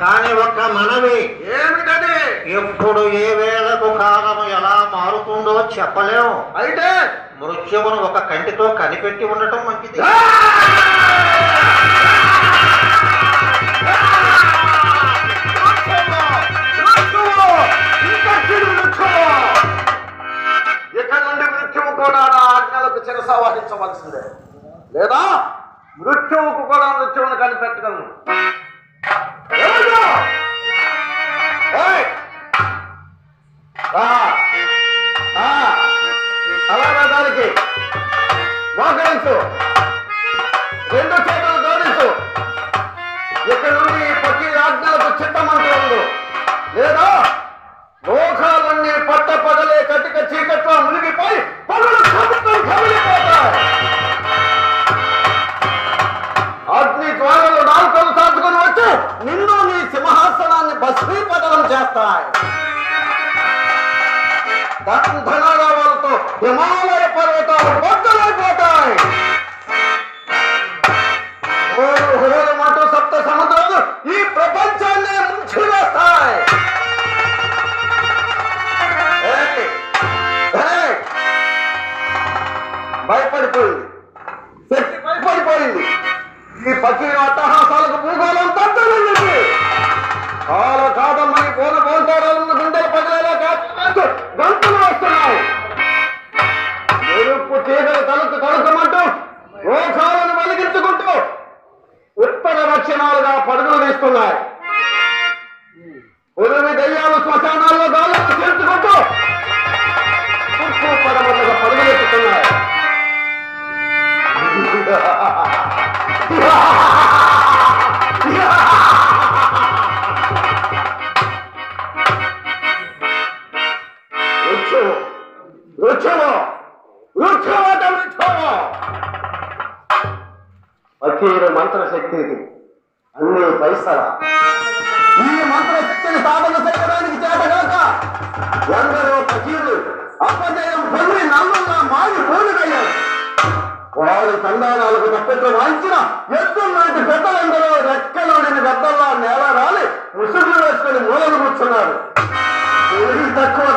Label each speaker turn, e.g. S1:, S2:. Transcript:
S1: కానీ ఒక్క మనవి
S2: ఏమిటది?
S1: ఎప్పుడు ఏ వేళకు కాలము ఎలా మారుతుందో చెప్పలేం
S2: అయితే
S1: మృత్యువును ఒక కంటితో కనిపెట్టి ఉండటం మంచిది.
S2: ఇక నుండి మృత్యువు కూడా నా ఆజ్ఞలకు శిరస వహించవలసిందే లేదా? మృత్యువుకు కూడా మృత్యువును కనిపెట్టగలను ఎవరు? అలాగే దానికి మోకరించు. భస్మీపదలం చేస్తాయి ధనాలతో హిమాలయ పర్వతాలు బద్దలైపోతాయి హోరు హోరమంటూ సప్త సముద్రాలు ఈ ప్రపంచాన్ని ముంచివేస్తాయి ఏయ్! ఏయ్! భయపడిపోయింది శక్తి భయపడిపోయింది ఈ పక్షి అట్టహాసాలకు దక్షిణాలుగా పదవులు తీస్తున్నాయి. ఉరిమి దయ్యాలు శ్మశానాల్లో గాలులు చేర్చుకుంటూ తూర్పు పడమలుగా పరుగులెత్తుతున్నాయి వృక్షము వృక్షము వృక్షమట అన్ని పైసల ఈ మంత్ర శక్తిని సాధన చేయడానికి చేతగాక ఎందరో ఫకీరు అపజయం పొంది నల్లంగా మారి పోలికయ్యారు వారి సంధానాలకు తప్పెట్లు వాయించిన ఎద్దుల లాంటి పెద్దలందరూ రెక్కలోడిని గద్దల్లా నేల రాలి ముసుగులు వేసుకొని మూలలు కూర్చున్నారు. తక్కువ